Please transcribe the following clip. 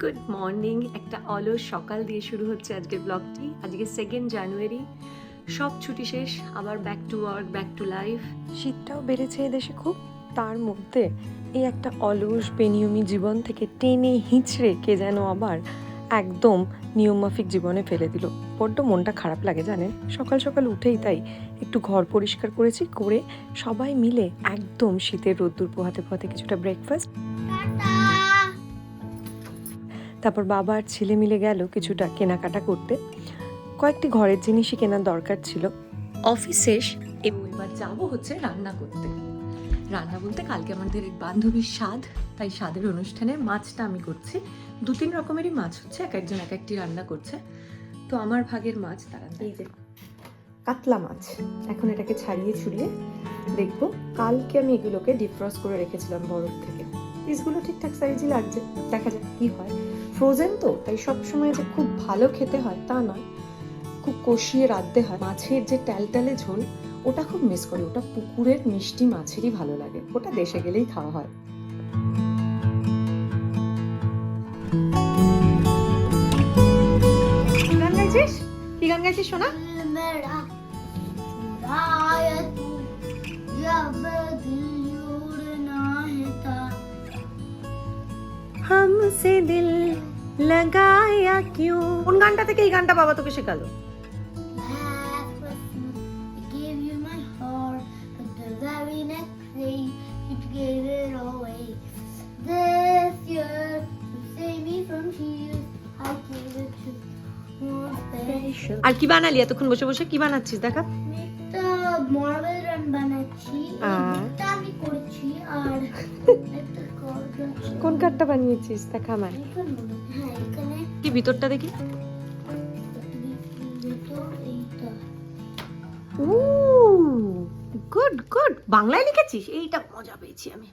Good morning একটা অলস সকাল দিয়ে শুরু হচ্ছে আজকের ব্লগটি। আজকে সেকেন্ড জানুয়ারি সব ছুটি শেষ আবার back to work back to life শীতটাও বেড়েছে এদেশে খুব। তার মধ্যে এই একটা অলস বেনিয়মী জীবন থেকে টেনে হিঁচড়ে কে যেন আবার একদম নিয়মমাফিক জীবনে ফেলে দিল। বড্ড মনটা খারাপ লাগে জানেন? সকাল সকাল উঠেই তাই একটু ঘর পরিষ্কার করেছি করে সবাই মিলে একদম শীতের রোদ্দুর পোহাতে পোহাতে কিছুটা ব্রেকফাস্ট তারপর বাবা আর ছেলে মিলে গেল কিছুটা কেনাকাটা করতে। কয়েকটি ঘরের জিনিসই কেনার দরকার ছিল। অফিস শেষ এবং এবার যাব হচ্ছে রান্না করতে। রান্না বলতে কালকে আমাদের এক বান্ধবীর স্বাদ তাই স্বাদের অনুষ্ঠানে মাছটা আমি করছি। দু তিন রকমেরই মাছ হচ্ছে এক একজন এক একটি রান্না করছে। তো আমার ভাগের মাছ তারা এই যে কাতলা মাছ। এখন এটাকে ছাড়িয়ে ছুড়িয়ে দেখব। কালকে আমি এগুলোকে ডিফ্রস্ট করে রেখেছিলাম বরফ থেকে। পিসগুলো ঠিকঠাক সাইজই লাগছে। দেখা যাক কি হয়। ফ্রোজেন তো, তাই সব সময় যে খুব ভালো খেতে হয় তা নয়। খুব কষিয়ে রাঁধতে হয়। মাছের যে ট্যালট্যালে ঝোল, ওটা খুব মিস করি। ওটা পুকুরের মিষ্টি মাছেরই ভালো লাগে। ওটা দেশে গেলেই খাওয়া হয়। কি গান গাইছিস? কি year to save me from tears I gave it to more special আর কি বানালি এতক্ষণ বসে বসে? কি বানাচ্ছিস? দেখা। মার্বেল রান বানাচ্ছি আমি করছি। কোন কার্ডটা বানিয়েছিস? তা এখানে কি ভিতরটা দেখি। গুড গুড বাংলায় লিখেছিস? এইটা মজা পেয়েছি আমি।